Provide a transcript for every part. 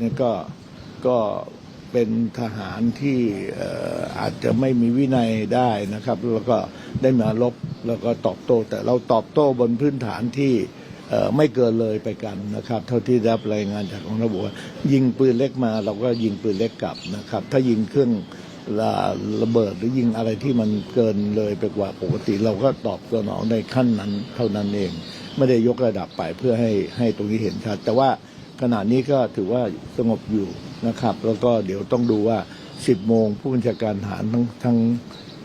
เนี่ยก็ก็เป็นทหารที่อาจจะไม่มีวินัยได้นะครับ แล้วก็ได้มาลบแล้วก็ตอบโต้ แต่เราตอบโต้บนพื้นฐานที่ไม่เกินเลยไปกันนะครับ เท่าที่รับรายงานจากกองทัพบวยิงปืนเล็กมา เราก็ยิงปืนเล็กกลับนะครับ ถ้ายิงเครื่องระระเบิดหรือยิงอะไรที่มันเกินเลยไปกว่าปกติ เราก็ตอบสนองในขั้นนั้นเท่านั้นเอง ไม่ได้ยกระดับไปเพื่อให้ให้ตรงนี้เห็นชัดแต่ว่า ขณะนี้ก็ถือว่าสงบอยู่นะครับ แล้วก็เดี๋ยวต้องดูว่า 10 โมงผู้บัญชาการทหารทั้งทั้ง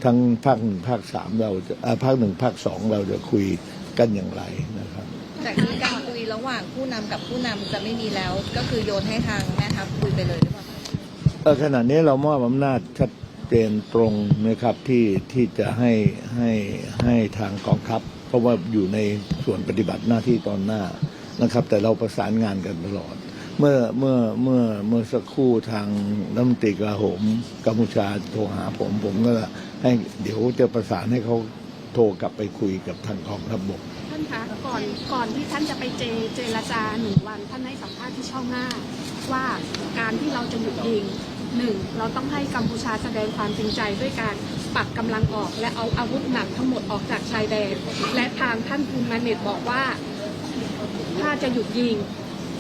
ทั้งภาคหนึ่งภาคสามเราจะอ่าภาคหนึ่งภาคสองเราจะคุยกันอย่างไรนะครับ จากนี้การคุยระหว่างผู้นำกับผู้นำจะไม่มีแล้ว ก็คือโยนให้ทางแม่ทัพคุยไปเลยหรือเปล่าคะเออขณะนี้เรามอบอำนาจชัดเจนตรงนะครับที่ที่จะให้ให้ให้ทางกองทัพ เพราะว่าอยู่ในส่วนปฏิบัติหน้าที่ตอนหน้า นะครับ แต่เราประสานงานกันตลอด เมื่อเมื่อเมื่อเมื่อสักครู่ทางรัฐมนตรีกลาโหมกัมพูชาโทรหาผม ผมก็ให้เดี๋ยวจะประสานให้เขาโทรกลับไปคุยกับทางกองทัพบกท่านคะก่อนก่อนที่ท่านจะไปเจเจรจาหนึ่งวัน ท่านให้สัมภาษณ์ที่ช่องหน้า ว่าการที่เราจะหยุดยิงหนึ่งเราต้องให้กัมพูชาแสดงความจริงใจด้วยการปักกำลังออก และเอาอาวุธหนักทั้งหมดออกจากชายแดน และทางท่านคุณมาเนตบอกว่า ถ้าจะหยุดยิง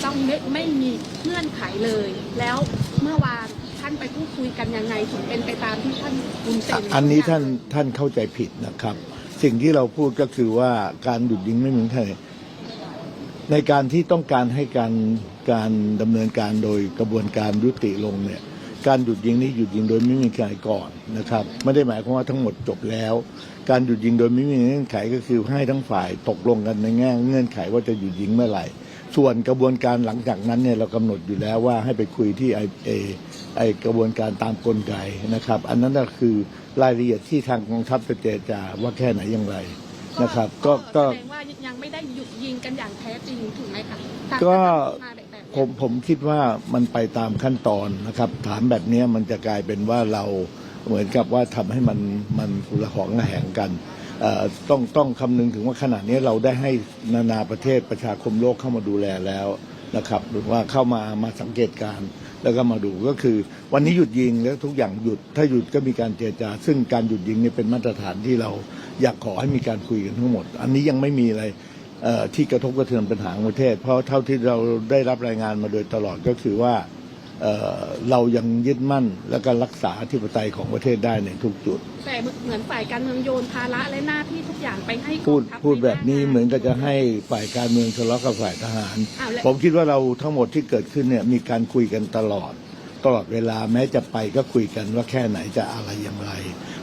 ต้องไม่ไม่มีเงื่อนไขเลย แล้วเมื่อวานท่านไปพูดคุยกันยังไงถึงเป็นไปตามที่ท่านคุณเซ็นอันนี้ท่านท่านเข้าใจผิดนะครับ สิ่งที่เราพูดก็คือว่าการหยุดยิงไม่เหมีใครในการที่ต้องการให้การการดำเนินการโดยกระบวนการยุติลงเนี่ย การหยุดยิงนี้หยุดยิงโดยไม่มีใครก่อนนะครับ ไม่ได้หมายความว่าทั้งหมดจบแล้ว การหยุดยิงโดยไม่มีเงื่อนไขก็คือให้ทั้งฝ่ายตกลงกันในแง่เงื่อนไขว่าจะหยุดยิงเมื่อไหร่ ส่วนกระบวนการหลังจากนั้นเนี่ยเรากำหนดอยู่แล้วว่าให้ไปคุยที่ไอเอไอกระบวนการตามกลไกนะครับ อันนั้นก็คือรายละเอียดที่ทางกองทัพจะเจรจาว่าแค่ไหนอย่างไรนะครับ ก็ก็แสดงว่ายังไม่ได้หยุดยิงกันอย่างแท้จริงถูกไหมคะตามก็มาแบบแบบ ผมผมคิดว่ามันไปตามขั้นตอนนะครับ ถามแบบนี้มันจะกลายเป็นว่าเราเหมือนกับว่าทำให้มันมันละหองระแหงกันต้องต้องคำนึงถึงว่าขณะนี้เราได้ให้นานาประเทศประชาคมโลกเข้ามาดูแลแล้วนะครับหรือว่าเข้ามามาสังเกตการแล้วก็มาดูก็คือ วันนี้หยุดยิงแล้วทุกอย่างหยุด ถ้าหยุดก็มีการเจรจา ซึ่งการหยุดยิงเนี่ยเป็นมาตรฐานที่เราอยากขอให้มีการคุยกันทั้งหมด อันนี้ยังไม่มีอะไร ที่กระทบกระเทือนปัญหาของประเทศ เพราะเท่าที่เราได้รับรายงานมาโดยตลอดก็คือว่าเอ่อเรายังยึดมั่นและก็รักษาอธิปไตยของประเทศได้ในทุกจุด แต่เหมือนฝ่ายการเมืองโยนภาระและหน้าที่ทุกอย่างไปให้กองพูดทัพพูดแบบนี้ใาเหมือนกับจะให้ฝ่ายการเมืองทะเลาะกับฝ่ายทหารอ้าวแล้วผมคิดว่าเราทั้งหมดที่เกิดขึ้นเนี่ยมีการคุยกันตลอด ตลอดเวลาแม้จะไปก็คุยกันว่าแค่ไหนจะอะไรอย่างไร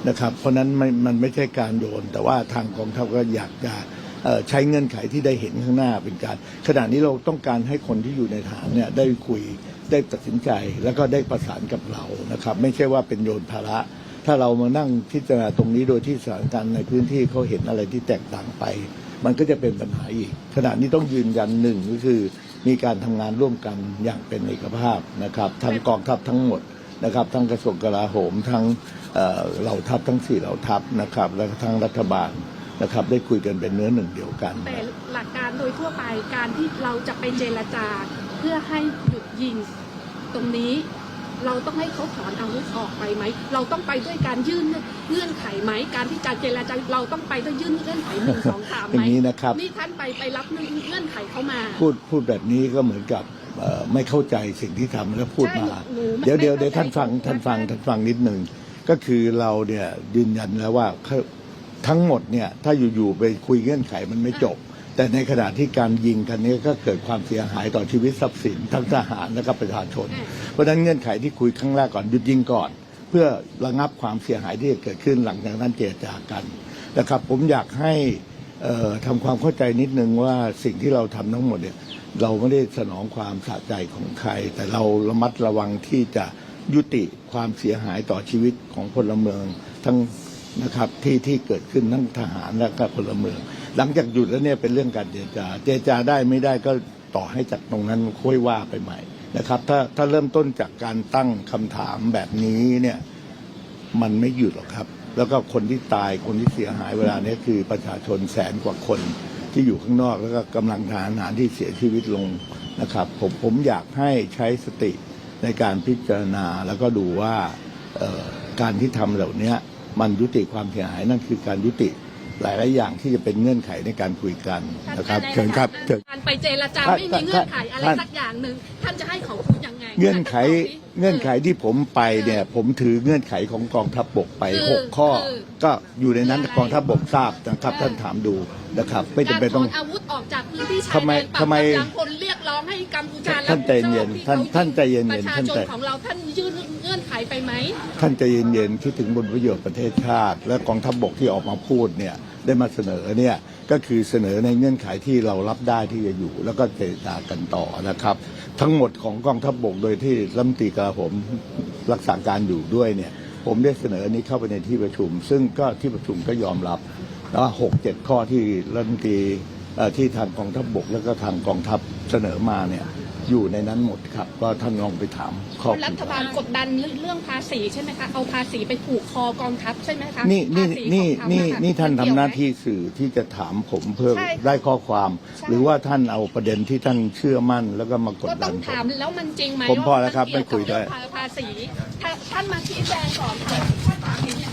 นะครับ เพราะฉะนั้นมันมันไม่ใช่การโยนแต่ว่าทางกองทัพก็อยากจะเอ่อ ใช้เงื่อนไขที่ได้เห็นข้างหน้าเป็นการขณะนี้เราต้องการให้คนที่อยู่ในฐานเนี่ยได้คุยได้ตัดสินใจแล้วก็ได้ประสานกับเรานะครับ ไม่ใช่ว่าเป็นโยนภาระ ถ้าเรามานั่งพิจารณาตรงนี้โดยที่สถานการณ์ในพื้นที่เขาเห็นอะไรที่แตกต่างไป มันก็จะเป็นปัญหาอีก ขณะนี้ต้องยืนยันหนึ่งก็คือ มีการทำงานร่วมกันอย่างเป็นเอกภาพนะครับทั้งกองทัพทั้งหมดนะครับทั้งกระทรวงกลาโหมทั้งเหล่าทัพทั้งสี่เหล่าทัพนะครับ และทั้งรัฐบาล นะครับได้คุยกันเป็นเนื้อหนึ่งเดียวกันแต่หลักการโดยทั่วไปการที่เราจะไปเจรจาเพื่อให้หยุดยิงตรงนี้ เราต้องให้เขาถอนอาวุธออกไปไหม เราต้องไปด้วยการยื่นเงื่อนไขไหม การที่จะเจรจาเราต้องไปด้วยยื่นเงื่อนไขหนึ่งสองสามอไหมย่างนี้นะครับนี่ท่านไปไปรับเงื่อนไขเขามา พูดพูดแบบนี้ก็เหมือนกับเอ่อไม่เข้าใจสิ่งที่ทำแล้วพูดมาใช่หนูไม่เดี๋ยวเดี๋ยวไม่เดี๋ยวท่านฟังเข้าใจท่านฟังใช่ท่านฟังนิดหนึ่งก็คือเราเนี่ยยืนยันแล้วว่าเขา ทั้งหมดเนี่ยถ้าอยู่ๆไปคุยเงื่อนไขมันไม่จบ แต่ในขณะที่การยิงกันนี้ก็เกิดความเสียหายต่อชีวิตทรัพย์สินทั้งทหารและก็ประชาชน เพราะฉะนั้นเงื่อนไขที่คุยครั้งแรกก่อนหยุดยิงก่อน เพื่อระงับความเสียหายที่จะเกิดขึ้นหลังจากนั้นเจรจากันนะครับผมอยากให้เอ่อทำความเข้าใจนิดนึงว่าสิ่งที่เราทำทั้งหมดเนี่ยเราไม่ได้สนองความสะใจของใคร แต่เราระมัดระวังที่จะยุติความเสียหายต่อชีวิตของพลเมืองทั้ง นะครับที่ที่เกิดขึ้นทั้งทหารและก็พลเมือง หลังจากหยุดแล้วเนี่ยเป็นเรื่องการเจรจา เจรจาได้ไม่ได้ก็ต่อให้จากตรงนั้นค่อยว่าไปใหม่นะครับ ถ้าถ้าเริ่มต้นจากการตั้งคำถามแบบนี้เนี่ยมันไม่หยุดหรอกครับ แล้วก็คนที่ตายคนที่เสียหายเวลานี้คือประชาชนแสนกว่าคนที่อยู่ข้างนอกแล้วก็กำลังทหารที่เสียชีวิตลงนะครับ ผมผมอยากให้ใช้สติในการพิจารณาแล้วก็ดูว่าการที่ทำเหล่านี้ มันยุติความเสียหายนั่นคือการยุติหลายๆอย่างที่จะเป็นเงื่อนไขในการคุยกันนะครับเชิญครับเชิญการไปเจรจาท่านไม่มีเงื่อนไขอะไรท่านสักอย่างหนึ่งท่านจะให้เขาคุยยังไง เงื่อนไขท่าจะบกเงื่อนไขดิที่ผมไปเนี่ยผมถือเงื่อนไขของกองทัพบกไปคือหกข้อคือก็อยู่ในนั้นคืออะไรกองทัพบกทราบนะครับเออท่านถามดูนะครับไม่การจำเป็นถต้อองนอาวุธออกจากพื้นที่ชายทำไมแดนปราบทำไมกำลังคนเรียกร้องให้กัมพูชาท่านใจเย็นรับผิดชอบท่านที่ท่านใจเย็นประชาท่านชใจนของเราท่านยื่นเงื่อนไขไปไหม ท่านใจเย็นๆคิดถึงบนประโยชน์ประเทศชาติ และกองทัพบกที่ออกมาพูดเนี่ยได้มาเสนอเนี่ยก็คือเสนอในเงื่อนไขที่เรารับได้ที่จะอยู่ แล้วก็เจรจากันต่อนะครับ ทั้งหมดของกองทัพบกโดยที่รัฐมนตรีกลาโหมรักษาการอยู่ด้วยเนี่ยผมได้เสนอนี้เข้าไปในที่ประชุม ซึ่งก็ที่ประชุมก็ยอมรับแล้วหกเจ็ดข้อที่รัฐมนตรีที่ทางกองทัพบกแล้วก็ทางกองทัพเสนอมาเนี่ย อยู่ในนั้นหมดครับ ก็ท่านลองไปถามข้อรัฐบาลกดดันเรื่องภาษีใช่ไหมคะเอาภาษีไปผูกคอกองทัพใช่ไหมคะนี่นี่ภาษีนี่ของเขานี่อะค่ะนี่ท่านมัทำเกี่ยวหน้าไหมที่สื่อที่จะถามผมเพื่อใช่ค่ะได้ข้อความใช่หรือว่าท่านเอาประเด็นที่ท่านเชื่อมั่นแล้วก็มากดก็ดัต้อนงผถามมแล้วมันจริงไหมผมพอแล้วครับว่ามันเกี่ยวไม่คุยด้วยกับเรื่องภาษีถ้าท่านมาชี้แจงก่อนค่ะ